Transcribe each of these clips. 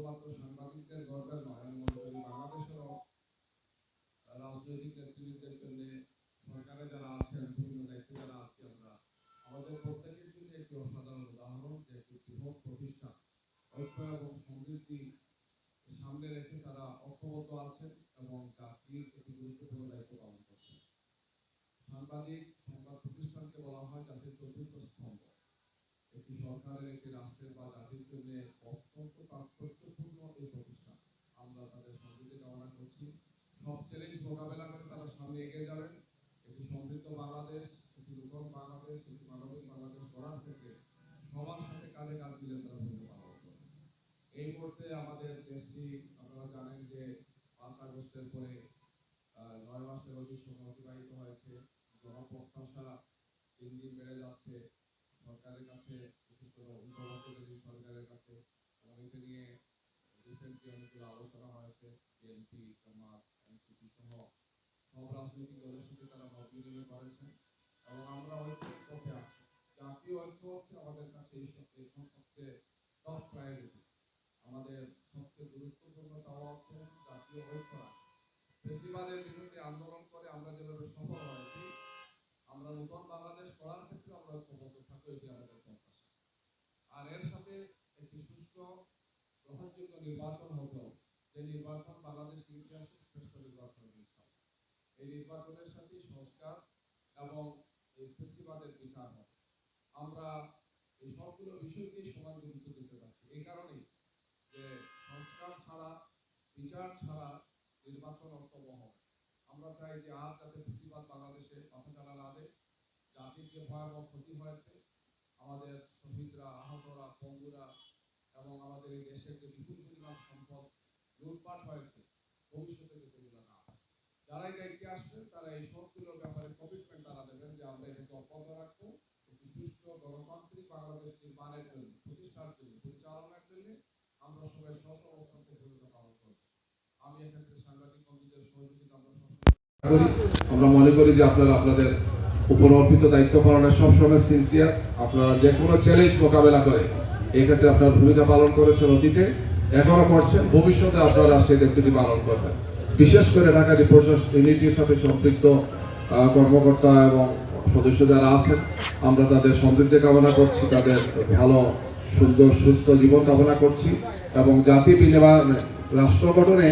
শুধুমাত্র সাংবাদিকদের গর্বের নয় বাংলাদেশেরও রাজনৈতিক জন্য সরকারে যারা আছেন, বিভিন্ন যারা আছি আমরা, আমাদের প্রত্যেকের জন্য একটি অসাধারণ উদাহরণ যে একটি বৃহৎ প্রতিষ্ঠান ঐক্য এবং সমৃদ্ধি সামনে রেখে তারা ঐক্যবদ্ধ আছেন এবং জাতির একটি গুরুত্বপূর্ণ দায়িত্ব পালন করছেন। সাংবাদিক সংবাদ প্রতিষ্ঠানকে বলা হয় জাতির চতুর্থ স্তম্ভ। একটি সরকারের একটি রাষ্ট্রের বা জাতির জন্য অত্যন্ত তাৎপর্যপূর্ণ এই প্রতিষ্ঠান। আমরা তাদের সমৃদ্ধি কামনা করছি। সব চ্যালেঞ্জ মোকাবেলা করে তারা সামনে এগিয়ে যাবেন। একটি সমৃদ্ধ বাংলাদেশ, একটি নূতন বাংলাদেশ, একটি মানবিক বাংলাদেশ গড়ার ক্ষেত্রে সবার সাথে কাঁধে কাঁধ মিলে তারা ভূমিকা পালন করবে। এই মুহূর্তে আমাদের দেশটি, আপনারা জানেন যে পাঁচ আগস্টের পরে নয় মাসের অধিক সময় অতিবাহিত হয়েছে। জনপ্রত্যাশা দিন দিন বেড়ে যাচ্ছে। সরকারের কাছে সরকারের কাছে নিয়ে রিসেন্টলি অনেকগুলো আলোচনা হয়েছে বিএনপি জামাত এনসিপি সহ। সব রাজনৈতিক দলের সাথে তারা মত বিনিময় করেছেন এবং আমরা আছি। জাতীয় ঐক্য হচ্ছে আমাদের কাছে এই এখন সবচেয়ে টপ প্রায়োরিটি আমাদের সবচেয়ে গুরুত্বপূর্ণ চাওয়া হচ্ছে জাতীয় ঐক্য। ফেসিবাদের বিরুদ্ধে আন্দোলন করে আমরা যেভাবে সফল হয়েছি, আমরা নতুন বাংলাদেশ করার ক্ষেত্রে আমরা ঐক্যবদ্ধ থাকব এটি আমাদের প্রত্যাশা আর এর সাথে একটি সুষ্ঠু গ্রহণযোগ্য নির্বাচন হতে। যে নির্বাচন বাংলাদেশ ইতিহাসে শ্রেষ্ঠ নির্বাচন এই নির্বাচনের সাথে সংস্কার এবং এই বিচার হবে। আমরা এই সবগুলো বিষয়কেই সমান গুরুত্ব দিতে যাচ্ছি এই কারণেই যে সংস্কার ছাড়া, বিচার ছাড়া নির্বাচন হবে আমরা চাই যে আর যাতে ফেসিবাদ বাংলাদেশে মাথা চালা না দেয়, জাতির যে ভয়াবহ ক্ষতি হয়েছে, আমাদের শহীদরা, আহতরা পঙ্গুরা এবং আমাদের এই দেশের যে বিপুল পরিমাণ সম্পদ লুটপাট হয়েছে, ভবিষ্যতে যাতে এগুলো না। হয়। যারাই দায়িত্বে আসবেন তারা এই সবগুলোর ব্যাপারে কমিটমেন্ট তারা দেবেন যে আমরা এটাকে অব্যাহত রাখব, একটি সুস্থ গণতান্ত্রিক বাংলাদেশ নির্মাণের জন্য, প্রতিষ্ঠার জন্য, পরিচালনার জন্য আমরা সবাই স্ব অবস্থান থেকে ভূমিকা পালন করব। আমি এক্ষেত্রে সাংবাদিক বন্ধুদের সহযোগিতা আমরা আমরা মনে করি যে আপনারা আপনাদের উপর অর্পিত দায়িত্ব পালনের সবসময় সিনসিয়ার আপনারা যে কোনো চ্যালেঞ্জ মোকাবেলা করে এই ক্ষেত্রে আপনার ভূমিকা পালন করেছেন অতীতে, এখনও করছেন, ভবিষ্যতে আপনারা সেই দায়িত্বটি পালন করবেন। বিশেষ করে ঢাকা রিপোর্টার্স ইউনিটির সাথে সম্পৃক্ত কর্মকর্তা এবং সদস্য যারা আছেন, আমরা তাদের সমৃদ্ধি কামনা করছি, তাদের ভালো, সুন্দর, সুস্থ জীবন কামনা করছি এবং জাতি বিনিময় রাষ্ট্র গঠনে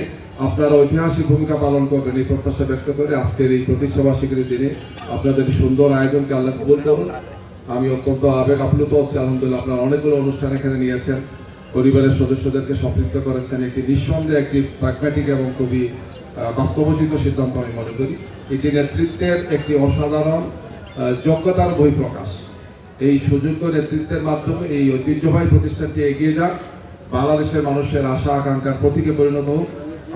আপনারা ঐতিহাসিক ভূমিকা পালন করবেন এই প্রত্যাশা ব্যক্ত করে আজকের এই প্রতিষ্ঠাবার্ষিকীর দিনে আপনাদের সুন্দর আয়োজনকে আল্লাহ কবুল করুন। আমি অত্যন্ত আবেগ আপ্লুত হচ্ছি আলহামদুলিল্লাহ। আপনারা অনেকগুলো অনুষ্ঠান এখানে নিয়েছেন পরিবারের সদস্যদেরকে সম্পৃক্ত করেছেন। একটি নিঃসন্দেহে একটি প্রাগম্যাটিক এবং খুবই বাস্তবোচিত সিদ্ধান্ত আমি মনে করি। এটি নেতৃত্বের একটি অসাধারণ যোগ্যতার বহিঃপ্রকাশ। এই সুযোগ্য নেতৃত্বের মাধ্যমে এই ঐতিহ্যবাহী প্রতিষ্ঠানটি এগিয়ে যাক। বাংলাদেশের মানুষের আশা, আকাঙ্ক্ষার প্রতীকে পরিণত হোক।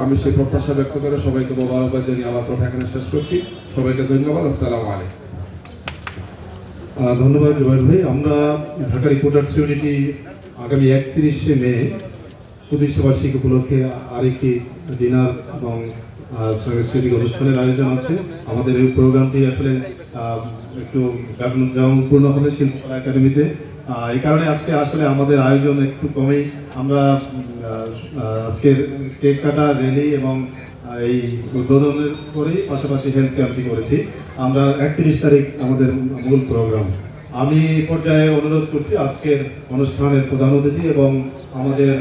আমি সেই প্রত্যাশা ব্যক্ত করে সবাইকে মোবারকবাদ জানিয়ে আমার কথা এখানে শেষ করছি। সবাইকে ধন্যবাদ। আসসালামু আলাইকুম। ধন্যবাদ জুবাইর ভাই। আমরা ঢাকা রিপোর্টার্স ইউনিটি আগামী একত্রিশে মে প্রতিষ্ঠাবার্ষিকী উপলক্ষে আরেকটি ডিনার এবং সাংস্কৃতিক অনুষ্ঠানের আয়োজন আছে। আমাদের এই প্রোগ্রামটি আসলে একটু জাঁকজমকপূর্ণ হবে শিল্পকলা একাডেমিতে। এই কারণে আজকে আসলে আমাদের আয়োজন একটু কমেই। আমরা আজকের কেক কাটা র্যালি এবং এই উদ্বোধনের পরেই পাশাপাশি হেলথ ক্যাম্পটি করেছি। আমরা একত্রিশ তারিখ আমাদের মূল প্রোগ্রাম আমি পর্যায়ে অনুরোধ করছি আজকের অনুষ্ঠানের প্রধান অতিথি এবং আমাদের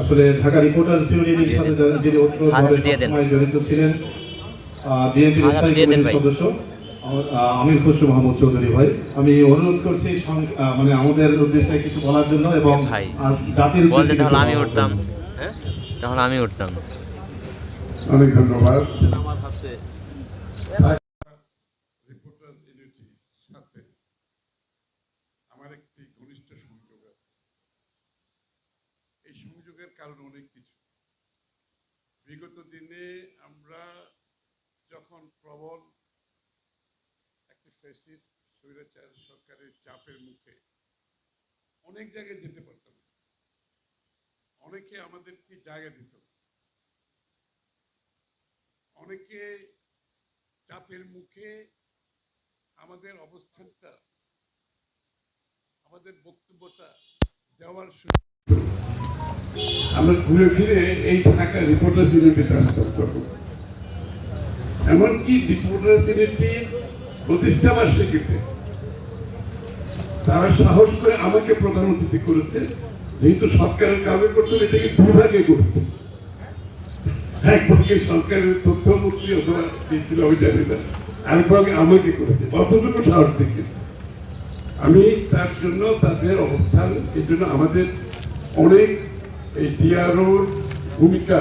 আসলে ঢাকা রিপোর্টার্স ইউনিটির সাথে যিনি। সবসময় জড়িত ছিলেন বিএনপির স্থায়ী কমিটির সদস্য আমির খসরু মাহমুদ চৌধুরী ভাই। আমি অনুরোধ করছি মানে আমাদের উদ্দেশ্যে কিছু বলার জন্য এবং জাতির তাহলে আমি উঠতাম। হ্যাঁ? তাহলে আমি উঠতাম। অনেক ধন্যবাদ। রিপোর্টার্স ইউনিটির সাথে আমার একটি ঘনিষ্ঠ সংযোগ আছে। এই সংযোগের কারণ অনেক কিছু। বিগত দিনে আমরা যখন প্রবল একটি ফেসিস স্বৈরাচার সরকারের চাপের মুখে অনেক জায়গায় যেতে পারতাম অনেকে আমাদেরকে জায়গা দিত। অনেকে চাপের মুখে আমাদের অবস্থানটা আমাদের বক্তব্যটা দেওয়ার আমরা ঘুরে ফিরে এই ঢাকা রিপোর্টার্স ইউনিটিতে আসতাম এমনকি রিপোর্টার ইউনিটির প্রতিষ্ঠা বার্ষিকীতে তারা সাহস করে আমাকে প্রধান অতিথি করেছে যেহেতু সরকারের কাজে হবে, এটাকে দুভাগে করেছে। এক ভাগে সরকারের তথ্যমন্ত্রী অথবা কে ছিল আমি জানি না আরেক আমাকে করেছে অতটুকু সাহস দেখিয়েছে। আমি তার জন্য তাদের অবস্থান এই জন্য আমাদের অনেক এই ডিআরওর ভূমিকা,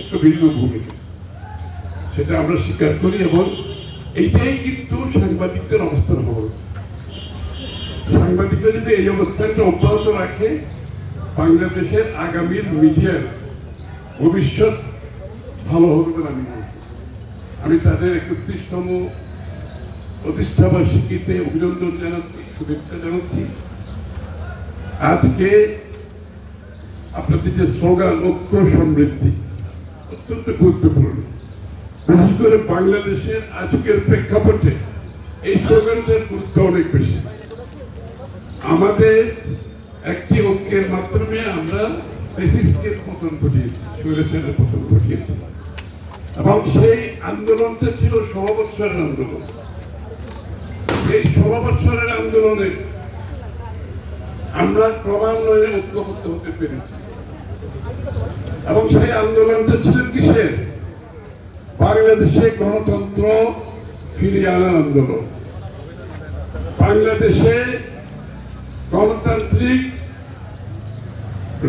একটা ভিন্ন ভূমিকা। সেটা আমরা স্বীকার করি এবং এইটাই কিন্তু সাংবাদিকদের অবস্থান হওয়া উচিত। সাংবাদিকরা যদি এই অবস্থানটা অব্যাহত রাখে, বাংলাদেশের আগামীর মিডিয়ার ভবিষ্যৎ ভালো হবে বলে আমি আমি তাদের একত্রিশতম প্রতিষ্ঠা বার্ষিকীতে অভিনন্দন জানাচ্ছি, শুভেচ্ছা জানাচ্ছি। আজকে আপনাদের যে স্লোগান, ঐক্য সমৃদ্ধি, অত্যন্ত গুরুত্বপূর্ণ। বিশেষ করে বাংলাদেশের আজকের প্রেক্ষাপটে এই স্লোগানটার গুরুত্ব অনেক বেশি। আমাদের একটি ঐক্যের মাধ্যমে আমরা পতন ঘটিয়েছি, স্বৈরাচারের পতন ঘটিয়েছি। এবং সেই আন্দোলনটা ছিল ষোলো আন্দোলন। এই ষোলো আন্দোলনে আমরা ক্রমান্বয়ে ঐক্যবদ্ধ হতে পেরেছি। এবং সেই আন্দোলনটা ছিল কিসের? বাংলাদেশে গণতন্ত্র ফিরিয়ে আনার আন্দোলন। বাংলাদেশে গণতান্ত্রিক,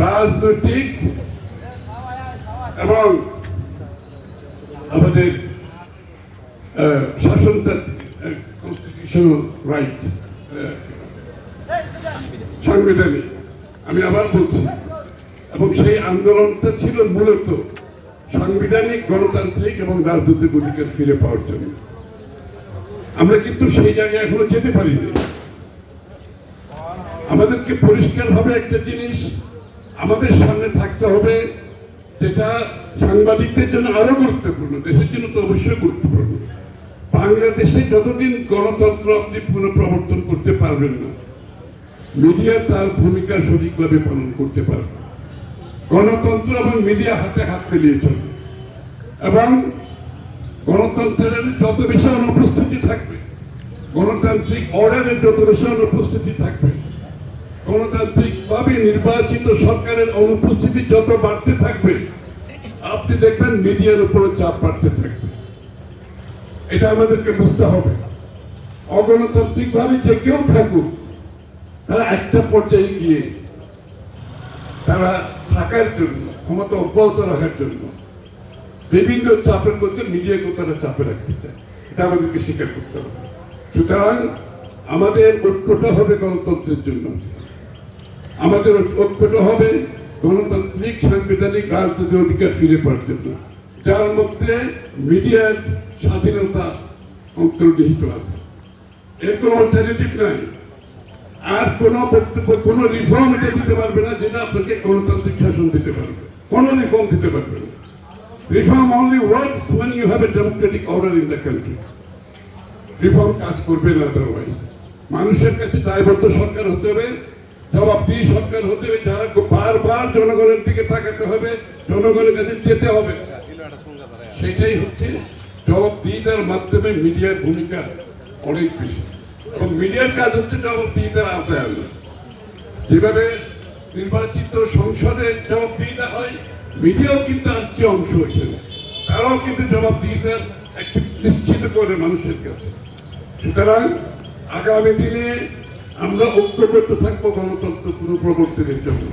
রাজনৈতিক এবং আমাদের শাসনতান্ত্রিক কনস্টিটিউশনাল রাইট সাংবিধানিক। আমি আবার বলছি, এবং সেই আন্দোলনটা ছিল মূলত সাংবিধানিক, গণতান্ত্রিক এবং রাজনৈতিক অধিকার ফিরে পাওয়ার জন্য। আমরা কিন্তু সেই জায়গায় এখনও যেতে পারিনি। আমাদেরকে পরিষ্কারভাবে একটা জিনিস আমাদের সামনে থাকতে হবে। যেটা সাংবাদিকদের জন্য আরও গুরুত্বপূর্ণ, দেশের জন্য তো অবশ্যই গুরুত্বপূর্ণ। বাংলাদেশে যতদিন গণতন্ত্র আপনি পুনঃপ্রবর্তন করতে পারবেন না, মিডিয়া তার ভূমিকা সঠিকভাবে পালন করতে পারবে। গণতন্ত্র এবং মিডিয়া হাতে হাত মিলিয়ে চলবে। এবং গণতন্ত্রের যত বেশি অনুপস্থিতি থাকবে, গণতান্ত্রিক অর্ডারের যত বেশি অনুপস্থিতি থাকবে গণতান্ত্রিকভাবে নির্বাচিত সরকারের অনুপস্থিতি যত বাড়তে থাকবে, আপনি দেখবেন মিডিয়ার উপরে চাপ বাড়তে থাকবে। এটা আমাদেরকে বুঝতে হবে। অগণতান্ত্রিকভাবে যে কেউ থাকুক, তারা একটা পর্যায়ে গিয়ে তারা থাকার জন্য, ক্ষমতা অব্যাহত রাখার জন্য বিভিন্ন চাপের মধ্যে মিডিয়াকে তারা চাপে রাখতে চায়। এটা আমাদেরকে স্বীকার করতে হবে। সুতরাং আমাদের ঐক্যটা হবে গণতন্ত্রের জন্য। আমাদের ঐক্যটা হবে গণতান্ত্রিক, সাংবিধানিক, রাজনৈতিক অধিকার ফিরে পাওয়ার জন্য। যার মধ্যে মিডিয়ার স্বাধীনতা অন্তর্নিহিত আছে। এর কোনো অল্টারনেটিভ নাই। আর কোন বক্তব্য, কোন রিফর্ম এটা দিতে পারবে না যেটা আপনাকে গণতান্ত্রিক শাসন দিতে পারবে। কোন রিফর্ম দিতে পারবে না। Reform only works when you have a democratic order in the country reform কাজ করবে না আদারওয়াইজ মানুষের কাছে দায়বদ্ধ সরকার হতে হবে। জবাবদিহি সরকার হতে হবে, যারা বারবার জনগণের দিকে তাকাতে হবে, জনগণের কাছে যেতে হবে। সেটাই হচ্ছে জবাবদিহিতার মাধ্যমে মিডিয়ার ভূমিকা অনেক বেশি। এবং মিডিয়ার কাজ হচ্ছে জবাবদিহিতার আওতায় আনা। যেভাবে নির্বাচিত সংসদে জবাবদিহিতা হয়, মিডিয়াও কিন্তু আজকে অংশ হয়েছে তারাও কিন্তু জবাবদিহিতার একটি নিশ্চিত করে মানুষের কাছে। সুতরাং আগামী দিনে আমরা ঐক্যবদ্ধ থাকব গণতন্ত্র পুনঃপ্রবর্তনের জন্য।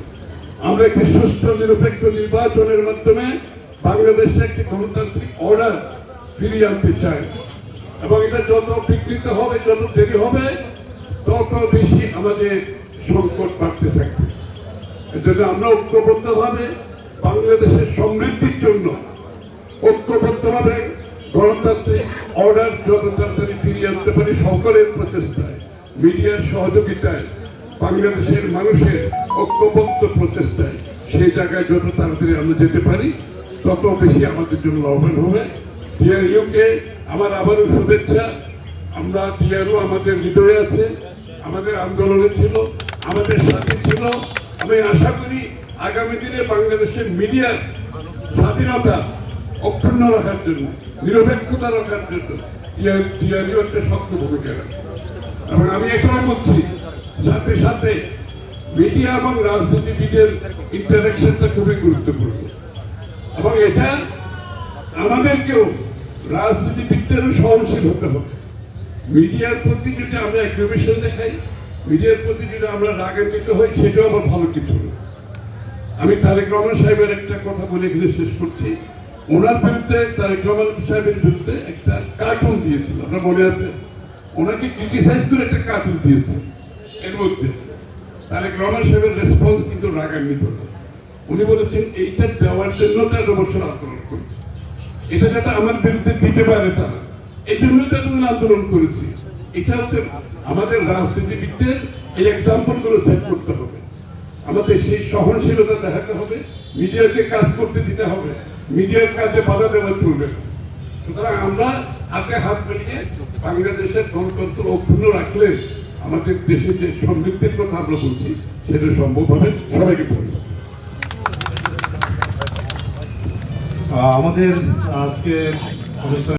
আমরা একটি সুষ্ঠু, নিরপেক্ষ নির্বাচনের মাধ্যমে বাংলাদেশে একটি গণতান্ত্রিক অর্ডার ফিরিয়ে আনতে চাই। এবং এটা যত বিকৃত হবে, যত দেরি হবে, তত বেশি আমাদের সংকট বাড়তে থাকবে। এজন্য আমরা ঐক্যবদ্ধভাবে বাংলাদেশের সমৃদ্ধির জন্য ঐক্যবদ্ধভাবে গণতান্ত্রিক অর্ডার যত তাড়াতাড়ি ফিরিয়ে আনতে পারি, সকলের প্রচেষ্টায়। মিডিয়ার সহযোগিতায় বাংলাদেশের মানুষের ঐক্যবদ্ধ প্রচেষ্টায় সেই জায়গায় যত তাড়াতাড়ি আমরা যেতে পারি, তত বেশি আমাদের জন্য লাভবান হবে। ডিআরইউকে আমার আবারও শুভেচ্ছা। আমরা ডিআরও আমাদের হৃদয়ে আছে, আমাদের আন্দোলনে ছিল, আমাদের সাথে ছিল। আমি আশা করি আগামী দিনে বাংলাদেশের মিডিয়ার স্বাধীনতা অক্ষুণ্ণ রাখার জন্য, নিরপেক্ষতা রাখার জন্য টিআরইউ একটা শক্ত ভূমিকা রাখে এবং আমি এটাও বলছি সাথে সাথে মিডিয়া এবং রাজনীতিবিদের ইন্টারাকশনটা খুবই গুরুত্বপূর্ণ। এবং এটা আমাদেরকেও রাজনীতিবিদদেরও সহনশীল হতে হবে। মিডিয়ার প্রতি যদি আমরা অ্যাগ্রিভেশন দেখাই, মিডিয়ার প্রতি যদি আমরা রাগান্বিত হই, সেটাও আবার ভালো কিছু না। আমি তারেক রহমান সাহেবের একটা কথা বলে এখানে শেষ করছি। ওনার বিরুদ্ধে তারেক রহমান সাহেবের বিরুদ্ধে একটা কার্টুন দিয়েছিল, আপনার মনে আছে? ওনাকে ক্রিটিসাইজ করে একটা কার্টুন দিয়েছে। এর মধ্যে। তারেক রহমান সাহেবের রেসপন্স কিন্তু রাগান্বিত উনি বলেছেন, এইটা দেওয়ার জন্য তেরো বছর আন্দোলন করেছে। এটা যাতে আমার বিরুদ্ধে দিতে পারে তারা। এই জন্য তো এতদিন আন্দোলন করেছি। এটা হচ্ছে আমাদের রাজনীতিবিদদের এই এক্সাম্পলগুলো সেট করতে হবে। আমাদের সেই সহনশীলতা দেখাতে হবে। মিডিয়াকে কাজ করতে দিতে হবে। মিডিয়ার কাজে বাধা দেওয়া চলবে। সুতরাং আমরা হাতে হাত মিলিয়ে বাংলাদেশের গণতন্ত্র অক্ষুণ্ণ রাখলে আমাদের দেশে যে সমৃদ্ধির কথা আমরা বলছি, সেটা সম্ভব হবে। সবাইকে বলি আমাদের আজকে অনুষ্ঠান